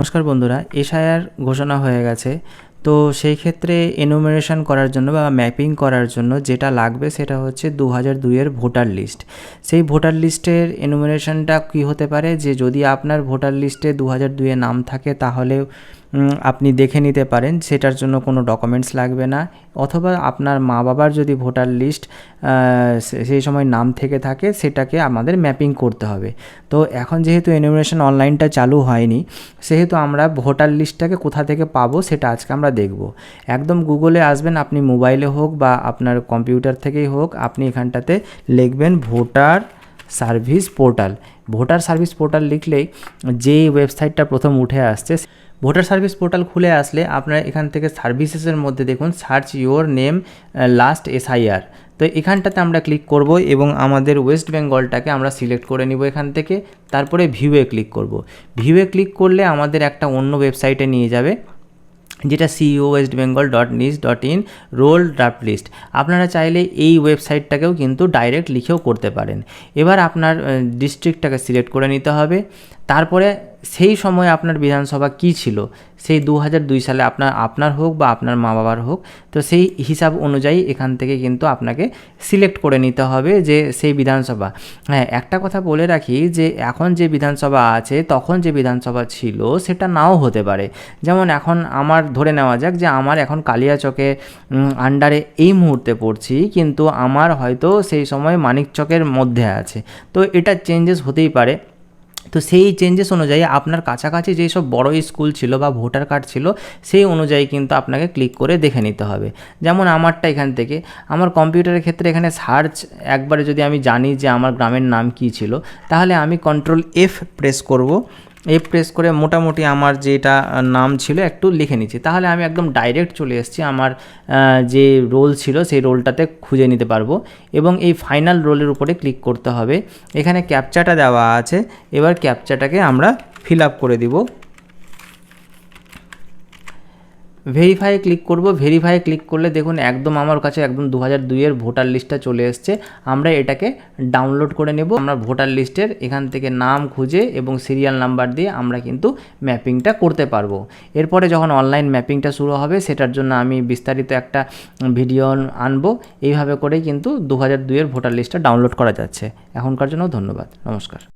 নমস্কার বন্ধুরা এশায়ার ঘোষণা হয়ে গেছে। তো সেই ক্ষেত্রে এনুমারেশন করার জন্য বা ম্যাপিং করার জন্য যেটা লাগবে সেটা হচ্ছে দু হাজার দুইয়ের ভোটার লিস্ট সেই ভোটার লিস্টের এনুমারেশনটা কী হতে পারে? যে যদি আপনার ভোটার লিস্টে দু হাজার দুইয়ে নাম থাকে তাহলে আপনি দেখে নিতে পারেন, সেটার জন্য কোনো ডকুমেন্টস লাগবে না। অথবা আপনার মা বাবার যদি ভোটার লিস্ট সেই সময় নাম থেকে থাকে, সেটাকে আমাদের ম্যাপিং করতে হবে। তো এখন যেহেতু এনুমারেশন অনলাইনটা চালু হয়নি, সেহেতু আমরা ভোটার লিস্টটাকে কোথা থেকে পাবো সেটা আজকে আমরা দেখব। একদম গুগলে আসবেন, আপনি মোবাইলে হোক বা আপনার কম্পিউটার থেকেই হোক, আপনি এখানটাতে লিখবেন voter service portal. Voter service portal লিখলেই যে ওয়েবসাইটটা প্রথম উঠে আসছে, ভোটার সার্ভিস পোর্টাল খুলে আসলে আপনারা এখান থেকে সার্ভিসেসের মধ্যে দেখুন, search your name last SIR. তো এখানটাতে আমরা ক্লিক করব এবং আমাদের ওয়েস্ট বেঙ্গলটাকে আমরা সিলেক্ট করে নিব এখান থেকে। তারপরে ভিউয়ে ক্লিক করব। ভিউয়ে ক্লিক করলে আমাদের একটা অন্য ওয়েবসাইটে নিয়ে যাবে। যেটা CEO West Bengal dot news dot in roll draft list আপনারা চাইলে এই ওয়েবসাইটটাকেও কিন্তু ডাইরেক্ট লিখেও করতে পারেন। এবার আপনার ডিস্ট্রিক্টটাকে সিলেক্ট করে নিতে হবে। তারপরে সেই সময় আপনার বিধানসভা কী ছিল? সেই দু দুই সালে আপনার আপনার হোক বা আপনার মা বাবার হোক, তো সেই হিসাব অনুযায়ী এখান থেকে কিন্তু আপনাকে সিলেক্ট করে নিতে হবে যে সেই বিধানসভা। হ্যাঁ একটা কথা বলে রাখি যে এখন যে বিধানসভা আছে, তখন যে বিধানসভা ছিল, সেটা নাও হতে পারে। যেমন এখন আমার, ধরে নেওয়া যাক যে আমার এখন কালিয়াচকে আন্ডারে এই মুহূর্তে পড়ছি, কিন্তু আমার হয়তো সেই সময় মানিকচকের মধ্যে আছে। তো এটা চেঞ্জেস হতেই পারে। তো সেই চেঞ্জেস অনুযায়ী আপনার কাছাকাছি যেই সব বড় স্কুল ছিল বা ভোটার কার্ড ছিল, সেই অনুযায়ী কিন্তু আপনাকে ক্লিক করে দেখে নিতে হবে। যেমন আমারটা এখান থেকে, আমার কম্পিউটারের ক্ষেত্রে এখানে সার্চ একবারে যদি আমি জানি যে আমার গ্রামের নাম কী ছিল, তাহলে আমি কন্ট্রোল এফ প্রেস করব। এফ প্রেস করে মোটামুটি আমার যেটা নাম ছিল একটু লিখে নিচ্ছি। তাহলে আমি একদম ডাইরেক্ট চলে এসেছি আমার যে রোল ছিল সেই রোলটাতে খুঁজে নিতে পারব। এবং এই ফাইনাল রোলের উপরে ক্লিক করতে হবে। এখানে ক্যাপচাটা দেওয়া আছে। এবার ক্যাপচাটাকে আমরা ফিল আপ করে দিব। ভেরিফাই ক্লিক করব। ভেরিফাই ক্লিক করলে দেখুন একদম আমার কাছে একদম দু হাজার দুইয়ের ভোটার লিস্টটা চলে এসছে। আমরা এটাকে ডাউনলোড করে নেব। আমরা ভোটার লিস্টের এখান থেকে নাম খুঁজে এবং সিরিয়াল নাম্বার দিয়ে আমরা কিন্তু ম্যাপিংটা করতে পারব। এরপরে যখন অনলাইন ম্যাপিংটা শুরু হবে, সেটার জন্য আমি বিস্তারিত একটা ভিডিও আনব। এইভাবে করেই কিন্তু দু হাজার দুইয়ের ভোটার লিস্টটা ডাউনলোড করা যাচ্ছে। এখনকার জন্য ধন্যবাদ। নমস্কার।